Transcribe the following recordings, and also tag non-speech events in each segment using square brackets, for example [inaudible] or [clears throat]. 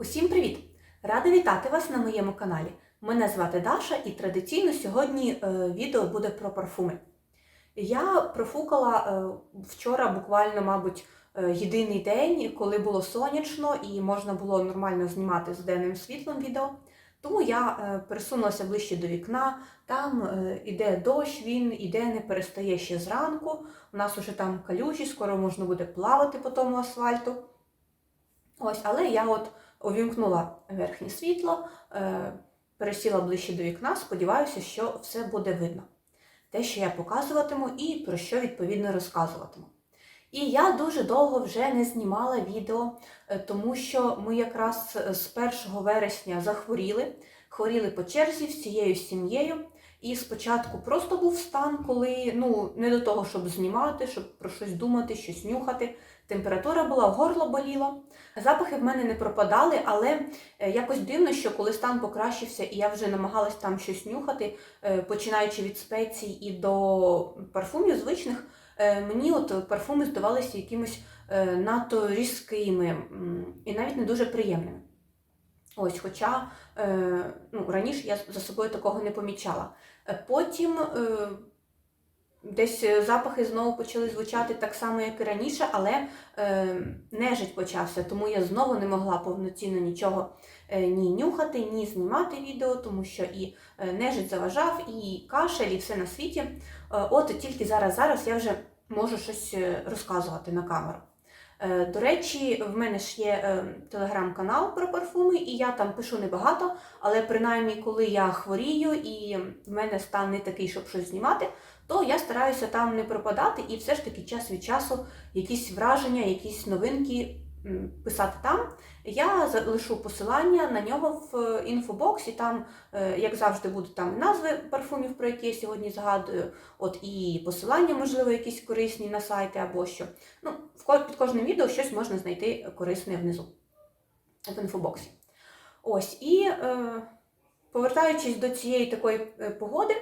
Усім привіт! Рада вітати вас на моєму каналі. Мене звати Даша і традиційно сьогодні е, відео буде про парфуми. Я профукала е, вчора буквально, мабуть, е, єдиний день, коли було сонячно і можна було нормально знімати з денним світлом відео. Тому я пересунулася ближче до вікна. Там іде дощ, він іде, не перестає ще зранку. У нас уже там калюжі, скоро можна буде плавати по тому асфальту. Ось, але я от увімкнула верхнє світло, е, пересіла ближче до вікна, сподіваюся, що все буде видно. Те, що я показуватиму і про що відповідно розказуватиму. І я дуже довго вже не знімала відео, е, тому що ми якраз з 1 вересня захворіли, хворіли по черзі всією сім'єю. І спочатку просто був стан, коли ну не до того, щоб знімати, щоб про щось думати, щось нюхати. Температура була, горло боліло. Запахи в мене не пропадали, але е, якось дивно, що коли стан покращився, і я вже намагалась там щось нюхати, е, починаючи від спецій і до парфумів звичних, е, мені от парфуми здавалися якимось надто різкими і навіть не дуже приємними. Ось, хоча ну, раніше я за собою такого не помічала. Е, Потім е, десь запахи знову почали звучати так само, як і раніше, але е, нежить почався, тому я знову не могла повноцінно нічого е, ні нюхати, ні знімати відео, тому що і е, нежить заважав, і кашель, і все на світі. Е, от тільки зараз, зараз я вже можу щось е, розказувати на камеру. Е, До речі, в мене ж є е, телеграм-канал про парфуми, і я там пишу небагато, але принаймні, коли я хворію і в мене стан не такий, щоб щось знімати, то я стараюся там не пропадати і все ж таки час від часу якісь враження, якісь новинки писати там. Я залишу посилання на нього в е, інфобоксі. Там, е, як завжди, будуть там назви парфумів, про які я сьогодні згадую, от і посилання, можливо, якісь корисні на сайти або що. Ну, під кожним відео щось можна знайти корисне внизу в інфобоксі. Ось, і е, повертаючись до цієї такої е, погоди,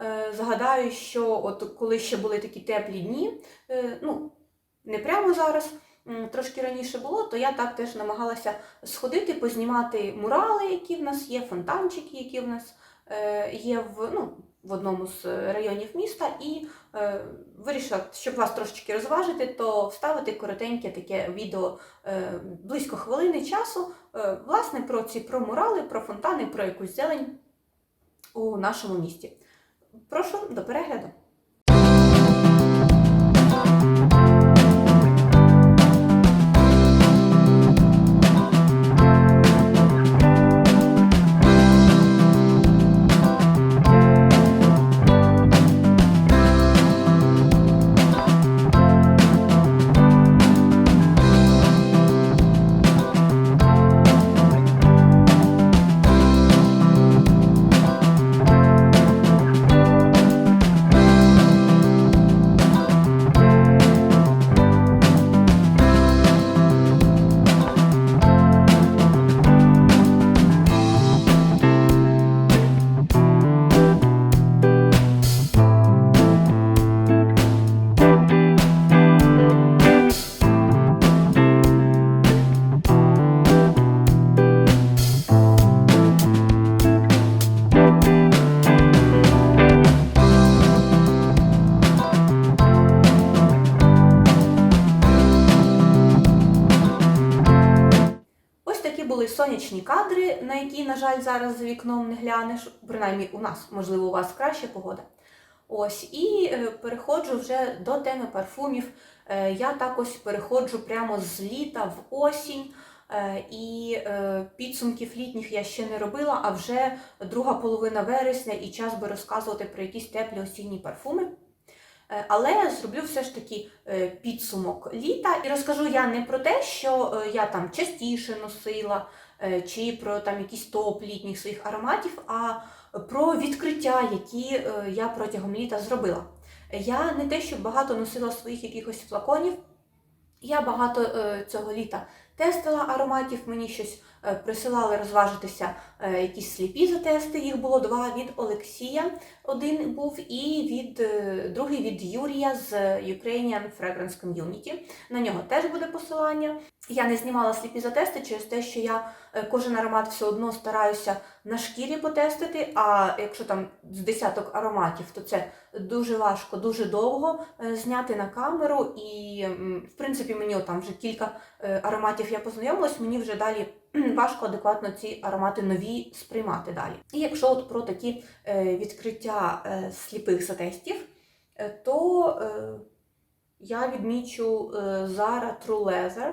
е, згадаю, що от коли ще були такі теплі дні, е, ну, не прямо зараз, трошки раніше було, то я так теж намагалася сходити, познімати мурали, які в нас є, фонтанчики, які в нас е, є в, ну, в одному з районів міста, і е, вирішила, щоб вас трошечки розважити, то вставити коротеньке таке відео е, близько хвилини часу, е, власне, про ці про мурали, про фонтани, про якусь зелень у нашому місті. Прошу до перегляду. Вікном не глянеш. Принаймні у нас, можливо, у вас краща погода. Ось, і е, переходжу вже до теми парфумів. Е, я так ось переходжу прямо з літа в осінь. Е, І підсумків літніх я ще не робила, а вже друга половина вересня і час би розказувати про якісь теплі осінні парфуми. Е, Але зроблю все ж таки е, підсумок літа і розкажу я не про те, що е, я там частіше носила, чи про там якісь топ літніх своїх ароматів, а про відкриття, які я протягом літа зробила. Я не те, що багато носила своїх якихось флаконів. Я багато цього літа тестила ароматів, мені щось присилали розважитися е, якісь сліпі затести. Їх було два від Олексія. Один був, і від е, другий від Юрія з Ukrainian Fragrance Community. На нього теж буде посилання. Я не знімала сліпі затести через те, що я е, кожен аромат все одно стараюся на шкірі потестити. А якщо там з десяток ароматів, то це дуже важко, дуже довго е, зняти на камеру. І, в принципі, мені там вже кілька е, ароматів я познайомилась, мені вже далі [clears throat] важко адекватно ці аромати нові сприймати далі. І якщо от про такі е, відкриття е, сліпих затестів, е, то я відмічу Zara True Leather.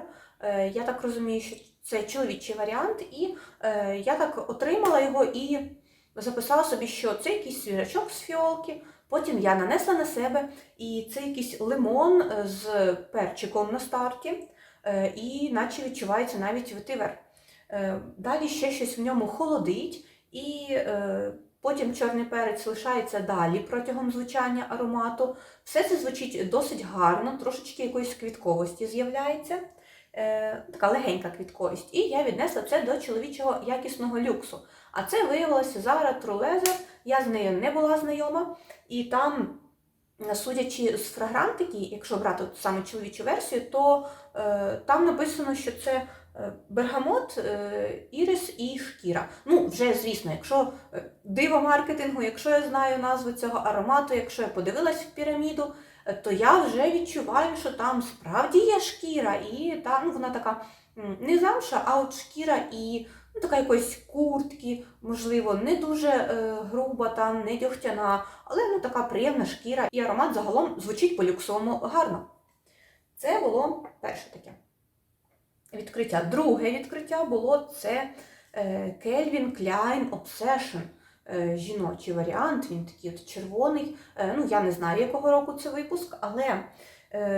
Я так розумію, що це чоловічий варіант, і я так отримала його і записала собі, що це якийсь свіжачок з фіолки. Потім я нанесла на себе, і це якийсь лимон з перчиком на старті, і наче відчувається навіть ветивер. Е, Далі ще щось в ньому холодить, і е, потім чорний перець лишається далі протягом звучання аромату. Все це звучить досить гарно, трошечки якоїсь квітковості з'являється. Е, така легенька квітковість. І я віднесла це до чоловічого якісного люксу. А це виявилося True Leather. Я з нею не була знайома, і там, судячи з фрагрантики, якщо брати от саме чоловічу версію, то е, там написано, що це бергамот, е, ірис і шкіра. Ну, вже звісно, якщо е, диво маркетингу, якщо я знаю назву цього аромату, якщо я подивилась в піраміду, е, то я вже відчуваю, що там справді є шкіра, і та, ну, вона така не замша, а от шкіра і ну, така якоїсь куртки, можливо, не дуже е, груба, там, не дьогтяна, але ну, така приємна шкіра, і аромат загалом звучить по-люксовому гарно. Це було перше таке відкриття. Друге відкриття було це е, Calvin Klein Obsession. е, Жіночий варіант, він такий от червоний. Е, Ну, я не знаю, якого року це випуск, але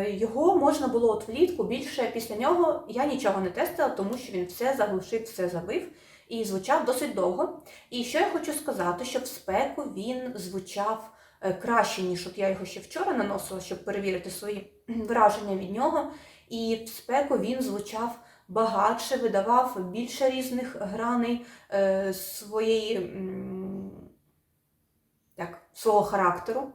його можна було от влітку більше після нього я нічого не тестила, тому що він все заглушив, все забив і звучав досить довго. І що я хочу сказати, що в спеку він звучав краще, ніж от я його ще вчора наносила, щоб перевірити свої враження від нього. І в спеку він звучав багатше, видавав більше різних граней е, своєї як, свого характеру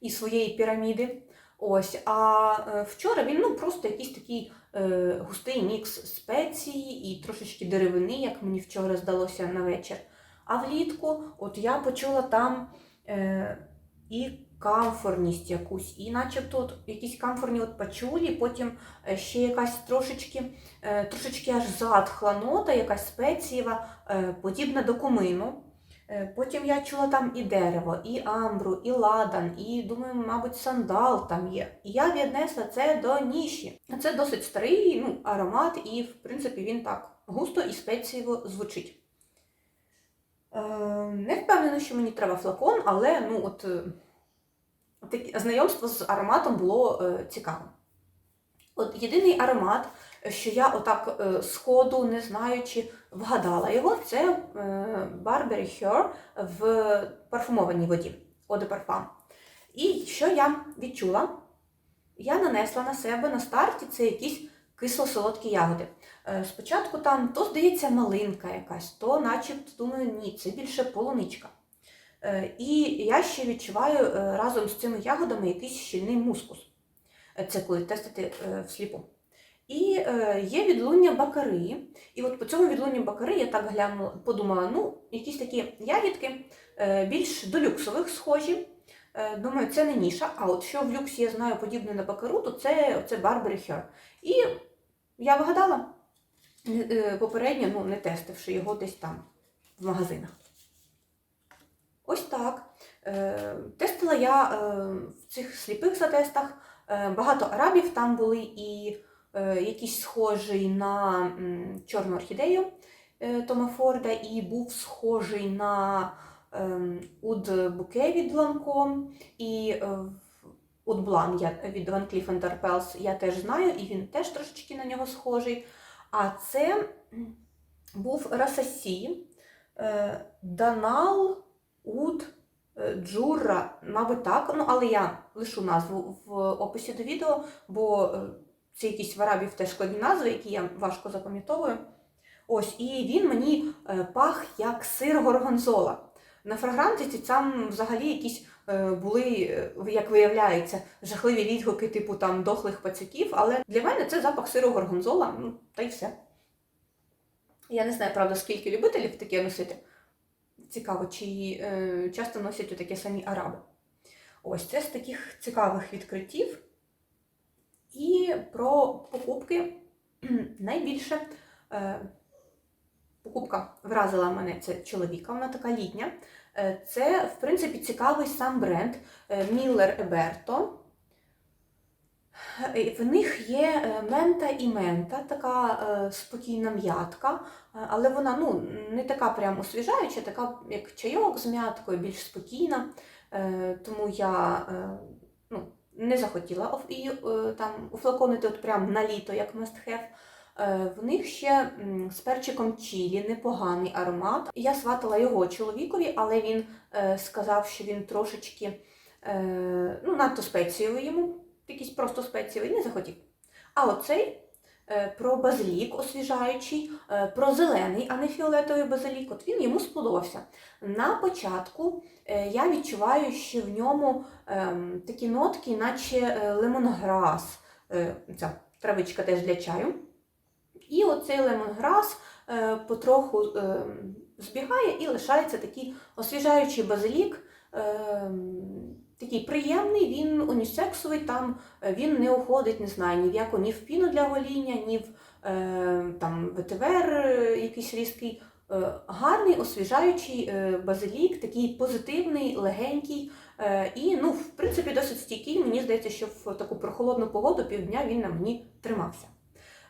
і своєї піраміди. Ось, а е, вчора він ну, просто якийсь такий е, густий мікс спецій і трошечки деревини, як мені вчора здалося на вечір. А влітку от я почула там е, і камфорність якусь, і начебто от якісь камфорні от пачулі, потім е, ще якась трошечки, е, трошечки аж затхла нота, якась спецієва, е, подібна до кумину. Потім я чула там і дерево, і амбру, і ладан, і думаю, мабуть, сандал там є. І я віднесла це до ніші. Це досить старий ну, аромат, і в принципі він так густо і спецієво звучить. Не впевнена, що мені треба флакон, але ну, от, знайомство з ароматом було е, цікаве. От єдиний аромат, що я отак е, сходу, не знаючи, вгадала його, це е, Burberry Her в парфумованій воді Eau de Parfum. І що я відчула? Я нанесла на себе на старті це якісь кисло-солодкі ягоди. Е, Спочатку там то, здається, малинка якась, то начебто думаю, ні, це більше полуничка. Е, І я ще відчуваю е, разом з цими ягодами якийсь щільний мускус. Е, Це коли тестити всліпу. І є відлуння бакари. І от по цьому відлунню бакари я так глянула, подумала, ну, якісь такі ягідки більш до люксових схожі. Думаю, це не ніша. А от що в люксі я знаю подібне на бакару, то це, це Burberry Her. І я вгадала е, попередньо, ну, не тестивши його десь там в магазинах. Ось так. Е, Тестила я е, в цих сліпих затестах е, багато арабів, там були і якийсь схожий на чорну орхідею Тома Форда, і був схожий на ем, Уд Буке від Ланком, і Уд Блан від Van Cleef Arpels я теж знаю, і він теж трошечки на нього схожий. А це був Расасі, Данал Уд е, Джура, мабуть, так. Ну, але я лишу назву в описі до відео, бо е, Це якісь в арабів теж складні назви, які я важко запам'ятовую. Ось, і він мені е, пах як сир горгонзола. На фрагрантиці там взагалі якісь були, як виявляється, жахливі відгуки, типу там дохлих пацюків, але для мене це запах сиру горгонзола, ну, та й все. Я не знаю, правда, скільки любителів таке носити. Цікаво, чи е, часто носять таке самі араби. Ось це з таких цікавих відкриттів. І про покупки [clears throat] найбільше е, покупка вразила мене це чоловіка, вона така літня. Е, Це, в принципі, цікавий сам бренд е, Miller Eberto. Е, В них є е, мента і мента, така е, спокійна м'ятка, е, але вона ну, не така прям освіжаюча, така як чайок з м'яткою, більш спокійна. Е, Тому я е, ну, не захотіла її е, там уфлаконити от прям на літо, як. Е, В них ще з перчиком чілі непоганий аромат. Я сватала його чоловікові, але він е, сказав, що він трошечки е, ну, надто спецієвий йому, якийсь просто спецієвий, не захотів. А оцей е, про базилік освіжаючий, е, про зелений, а не фіолетовий базилік, от він йому сподобався. На початку е, я відчуваю, що в ньому ем, такі нотки, наче лемонграс, е, ця травичка теж для чаю. І оцей лемонграс потроху збігає і лишається такий освіжаючий базилік. Такий приємний, він унісексовий, там е, він не уходить, не знаю, ні в яку, ні в піну для гоління, ні в е, там, ветивер е, якийсь різкий. Е, гарний, освіжаючий е, базилік, такий позитивний, легенький. Е, і, ну, в принципі, досить стійкий. Мені здається, що в таку прохолодну погоду півдня він на мені тримався.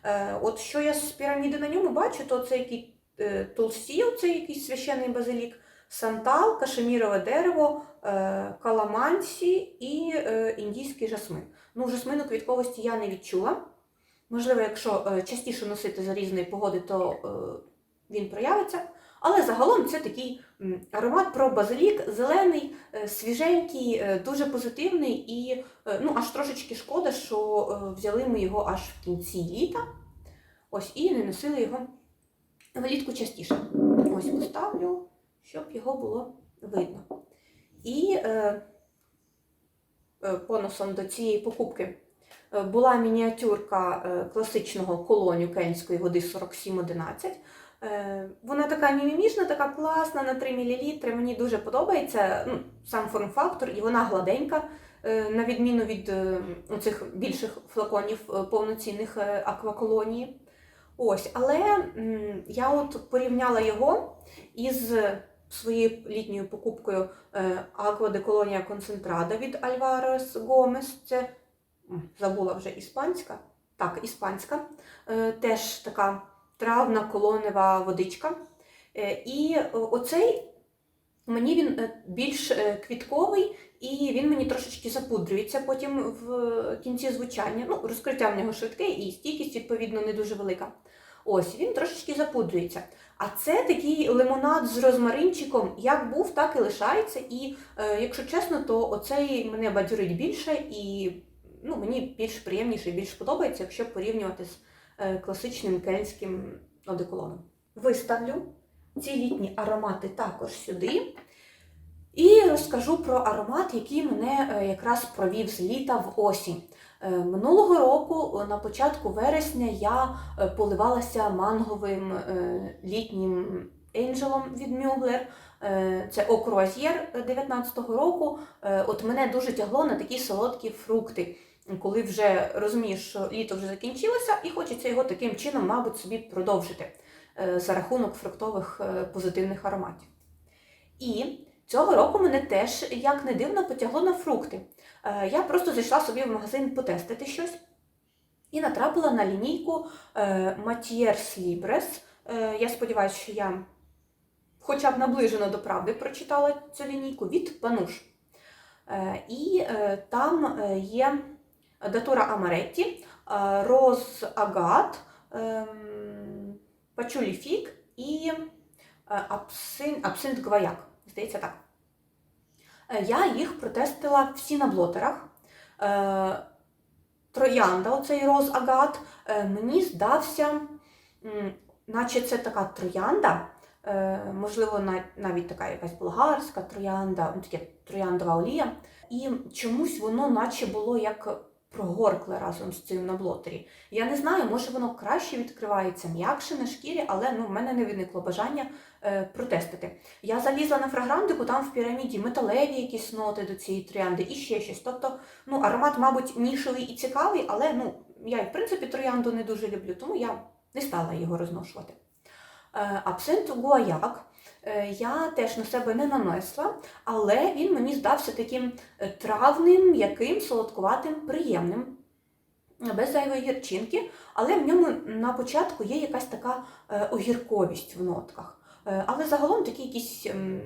Е, От що я з піраміди на ньому бачу, то це який е, толстів, це якийсь священний базилік, сантал, кашемірове дерево, е, каламансі і е, індійський жасмин. Ну, жасмину квітковості я не відчула. Можливо, якщо е, частіше носити за різної погоди, то він проявиться. Але загалом це такий аромат про базилік, зелений, свіженький, дуже позитивний і ну, аж трошечки шкода, що взяли ми його аж в кінці літа. Ось і не носили його влітку частіше. Ось поставлю, щоб його було видно. І е, е, бонусом до цієї покупки е, була мініатюрка е, класичного колоню кельнської води 4711. Е, Вона така мімімішна, така класна на 3 мл. Мені дуже подобається ну, сам форм-фактор, і вона гладенька, е, на відміну від е, цих більших флаконів е, повноцінних е, акваколонії. Ось, але я от порівняла його із своєю літньою покупкою е, Aqua de Colonia Concentrada від Alvarez Gomez. Це забула вже іспанська. Так, іспанська. Е, Теж така травна колонева водичка. Е, І оцей мені він е, більш е, квітковий, і він мені трошечки запудрюється потім в кінці звучання. Ну, розкриття в нього швидке і стійкість, відповідно, не дуже велика. Ось, він трошечки запудрюється. А це такий лимонад з розмаринчиком, як був, так і лишається. І е, якщо чесно, то оцей мене бадьорить більше і ну, мені більш приємніше і більш подобається, якщо порівнювати з е, класичним кельнським одеколоном. Виставлю ці літні аромати також сюди. І розкажу про аромат, який мене е, якраз провів з літа в осінь. Е, Минулого року, е, на початку вересня, я е, поливалася манговим літнім енджелом від Мюглер. Це Окруазєр 19-го року. От мене дуже тягло на такі солодкі фрукти, коли вже розумієш, що літо вже закінчилося, і хочеться його таким чином, мабуть, собі продовжити за рахунок фруктових позитивних ароматів. І цього року мене теж, як не дивно, потягло на фрукти. Е, Я просто зайшла собі в магазин потестити щось і натрапила на лінійку е, Matiers Libres. Е, Я сподіваюся, що я хоча б наближено до правди прочитала цю лінійку від Пануш. І там є датура Амаретті, Роз Агат, Пачулі Фік і Абсинт Гваяк. Здається, так. Е, Я їх протестила всі на блотерах. Е, троянда, оцей роз агат, е, мені здався, наче це така троянда, можливо, навіть така якась болгарська троянда, ну, таке трояндова олія. І чомусь воно наче було як прогоркле разом з цим на блотері. Я не знаю, може воно краще відкривається, м'якше на шкірі, але ну, в мене не виникло бажання е, протестити. Я залізла на фрагрантику, там в піраміді металеві якісь ноти до цієї троянди і ще щось. Тобто, ну, аромат, мабуть, нішевий і цікавий, але ну, я в принципі троянду не дуже люблю, тому я не стала його розношувати. Е, Абсент гуаяк я теж на себе не нанесла, але він мені здався таким е, травним, м'яким, солодкуватим, приємним, е, без зайвої гірчинки, але в ньому на початку є якась така е, огірковість в нотках. Е, Але загалом такий якийсь ем,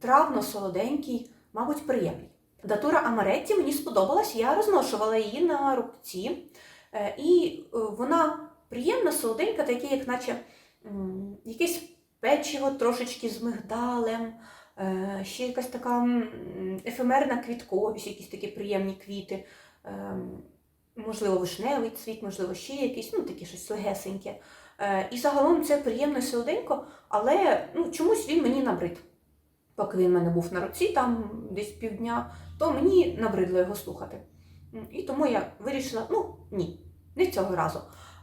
травно-солоденький, мабуть, приємний. Датура Амаретті мені сподобалась, я розношувала її на рубці, е, і е, вона приємна, солоденька, таке, як наче якесь печиво трошечки з мигдалем, е, ще якась така ефемерна квітковість, якісь такі приємні квіти. ем, Можливо, вишневий цвіт, можливо, ще якийсь, ну таке щось легесеньке. Е, І загалом це приємно солоденько, але ну, чомусь він мені набрид. Поки він в мене був на руці, там десь півдня, то мені набридло його слухати. І тому я вирішила, ну ні, не цього разу.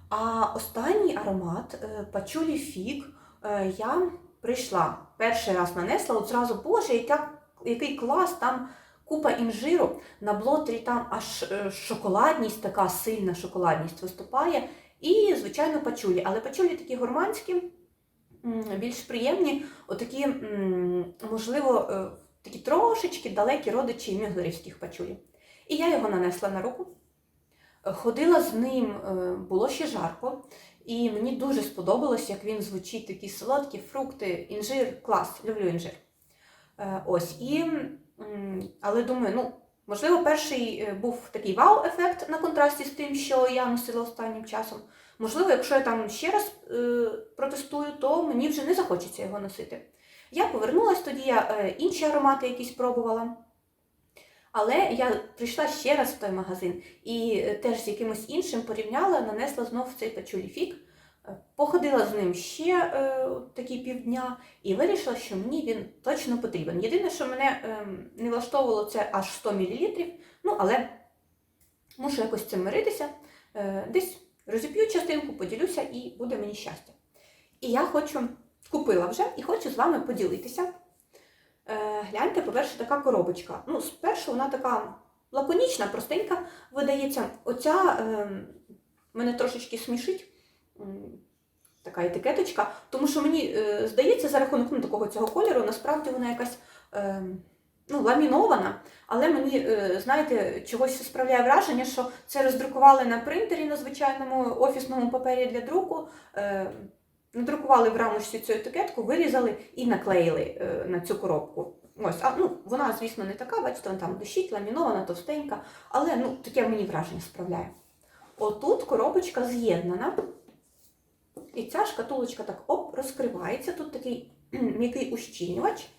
А останній аромат е, пачулі фік е, я прийшла перший раз нанесла, от зразу, боже, яка, який клас, там купа інжиру, на блотері там аж е, шоколадність, така сильна шоколадність виступає. І, звичайно, пачулі. Але пачулі такі гурманські, більш приємні, отакі, можливо, е, такі трошечки далекі родичі мюглерівських пачулі. І я його нанесла на руку. Е, Ходила з ним, е, було ще жарко, і мені дуже сподобалось, як він звучить, такі солодкі фрукти, інжир, клас, люблю інжир. Е, Ось, і, але думаю, ну, можливо, перший е, був такий вау-ефект на контрасті з тим, що я носила останнім часом. Можливо, якщо я там ще раз е, протестую, то мені вже не захочеться його носити. Я повернулася тоді, я інші аромати якісь пробувала. Але я прийшла ще раз в той магазин і е, теж з якимось іншим порівняла, нанесла знов цей пачулі фік, е, походила з ним ще е, такі півдня і вирішила, що мені він точно потрібен. Єдине, що мене е, не влаштовувало, це аж 100 мл, ну але мушу якось цим миритися. Е, десь розіп'ю частинку, поділюся і буде мені щастя. І я хочу, купила вже і хочу з вами поділитися. Е, гляньте, по-перше, така коробочка. Ну, спершу вона така лаконічна, простенька видається. Оця е, мене трошечки смішить. Така етикеточка, тому що мені е, здається, за рахунок ну, такого цього кольору, насправді вона якась е, ну, ламінована, але мені, е, знаєте, чогось справляє враження, що це роздрукували на принтері на звичайному офісному папері для друку. Е, надрукували в рамочці цю етикетку, вирізали і наклеїли е, на цю коробку. Ось, а ну вона, звісно, не така, бачите, вона там дощить, ламінована, товстенька, але ну, таке мені враження справляє. Отут коробочка з'єднана. І ця шкатулочка так оп, розкривається. Тут такий м'який ущільнювач.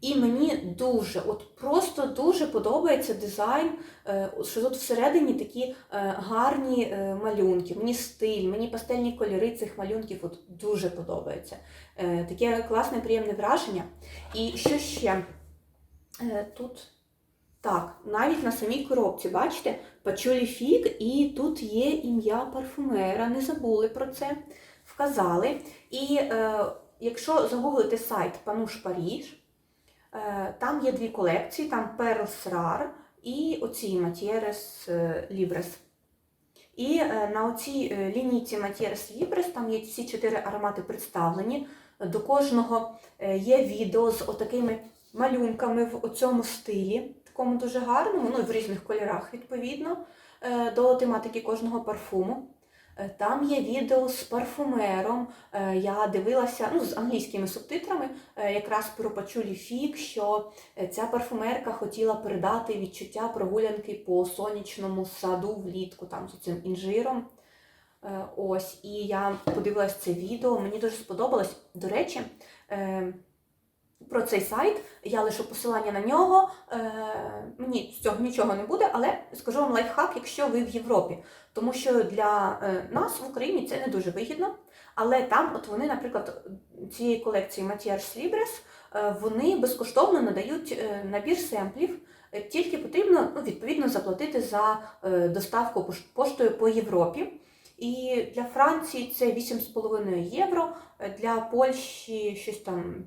І мені дуже, от просто дуже подобається дизайн, е, що тут всередині такі е, гарні е, малюнки, мені стиль, мені пастельні кольори цих малюнків от дуже подобається. Таке класне, приємне враження. І що ще? Тут так, навіть на самій коробці, бачите, пачулі фік, і тут є ім'я парфумера, не забули про це, вказали. І е, якщо загуглити сайт Пануш Паріж, Там є дві колекції, там Pearls Rare і оці Matieres е, Libres. І е, на оцій е, лінійці Matieres Libres там є всі чотири аромати представлені. До кожного е, є відео з отакими малюнками в оцьому стилі, такому дуже гарному, ну і в різних кольорах, відповідно, е, до тематики кожного парфуму. Е, Там є відео з парфумером. Е, Я дивилася ну, з англійськими субтитрами е, якраз про пачулі фік, що ця парфумерка хотіла передати відчуття прогулянки по сонячному саду влітку, там з цим інжиром. Ось, і я подивилась це відео, мені дуже сподобалось. До речі, про цей сайт. Я лишу посилання на нього. Е, мені з цього нічого не буде, але скажу вам лайфхак, якщо ви в Європі. Тому що для е, нас в Україні це не дуже вигідно. Але там, от вони, наприклад, цієї колекції Matières Libres, е, вони безкоштовно надають набір семплів. Тільки потрібно ну, відповідно заплатити за доставку поштою по Європі. І для Франції це 8,5 євро, для Польщі щось там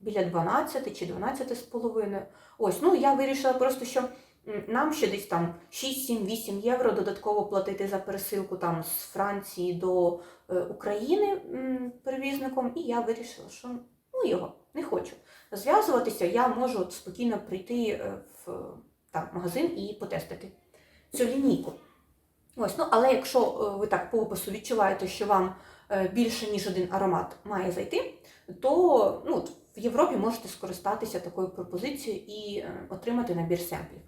біля 12 чи 12,5. Ось, ну я вирішила просто, що нам ще десь там 6-7-8 євро додатково платити за пересилку там з Франції до е, України перевізником, і я вирішила, що ну його не хочу зв'язуватися, я можу спокійно прийти е, в там, магазин і потестити цю лінійку. Ось, ну, але якщо е, ви так по опису відчуваєте, що вам більше ніж один аромат має зайти, то ну, в Європі можете скористатися такою пропозицією і е, отримати набір семплів.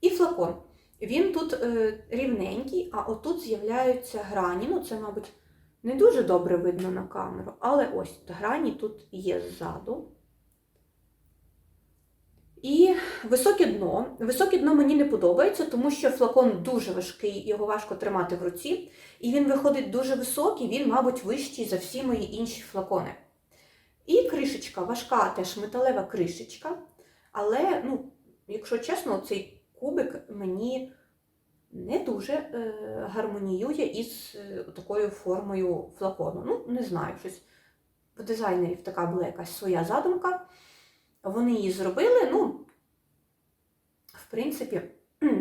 І флакон. Він тут е, рівненький, а отут з'являються грані. Ну, це, мабуть, не дуже добре видно на камеру, але ось грані тут є ззаду. І високе дно. Високе дно мені не подобається, тому що флакон дуже важкий, його важко тримати в руці. І він виходить дуже високий, він, мабуть, вищий за всі мої інші флакони. І кришечка важка, теж металева кришечка. Але, ну, якщо чесно, цей кубик мені не дуже е, гармоніює із е, такою формою флакону. Ну, не знаю, щось в дизайнерів така була якась своя задумка. Вони її зробили, ну, в принципі,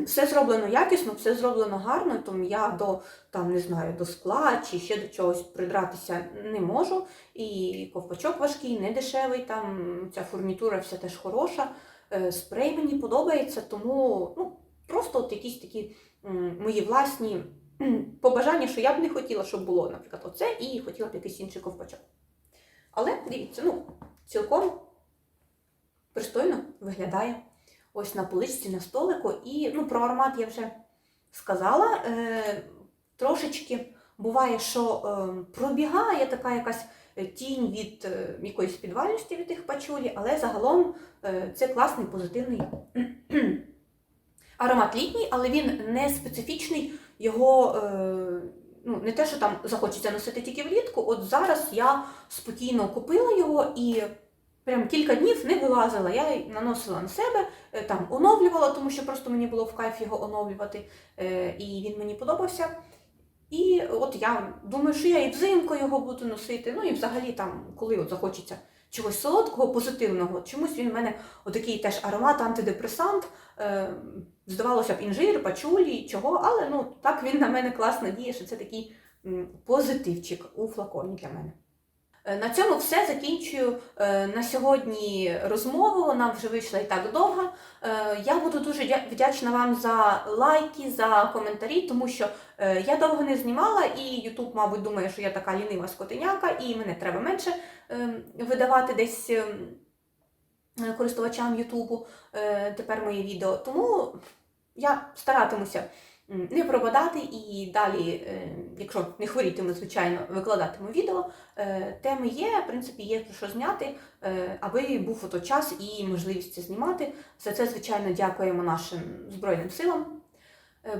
все зроблено якісно, все зроблено гарно, тому я до, там, не знаю, до скла чи ще до чогось придратися не можу. І ковпачок важкий, не дешевий, там ця фурнітура вся теж хороша. Е, Спрей мені подобається, тому ну, просто от якісь такі мої власні побажання, що я б не хотіла, щоб було, наприклад, оце, і хотіла б якийсь інший ковпачок. Але дивіться, ну, цілком пристойно виглядає ось на поличці, на столику. І ну, про аромат я вже сказала. Е, трошечки буває, що е, пробігає така якась тінь від е, якоїсь підвальності від тих пачулі, але загалом е, це класний позитивний аромат літній, але він не специфічний. Його е, ну, не те, що там захочеться носити тільки влітку. От зараз я спокійно купила його і прям кілька днів не вилазила. Я наносила на себе, е, там оновлювала, тому що просто мені було в кайф його оновлювати, е, і він мені подобався. І от я думаю, що я і взимку його буду носити. Ну і взагалі там, коли от захочеться чогось солодкого, позитивного, чомусь він в мене отакий теж аромат, антидепресант. Е, здавалося б, інжир, пачулі, чого, але ну так він на мене класно діє, що це такий позитивчик у флаконі для мене. Е, На цьому все закінчую е, на сьогодні розмову. Вона вже вийшла і так довго. Е, Я буду дуже вдячна вам за лайки, за коментарі, тому що я довго не знімала, і YouTube, мабуть, думає, що я така лінива скотиняка, і мене треба менше ем, видавати десь ем, користувачам Ютубу тепер мої відео. Тому я старатимуся не пропадати і далі, е, якщо не хворітиму, звичайно, викладатиму відео. Е, Теми є, в принципі, є про що зняти, е, аби був ото час і можливість це знімати. За це, звичайно, дякуємо нашим Збройним силам.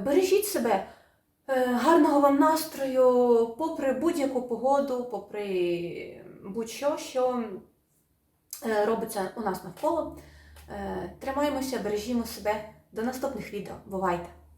Бережіть себе, гарного вам настрою, попри будь-яку погоду, попри будь-що, що робиться у нас навколо. Тримаємося, бережімо себе. До наступних відео. Бувайте!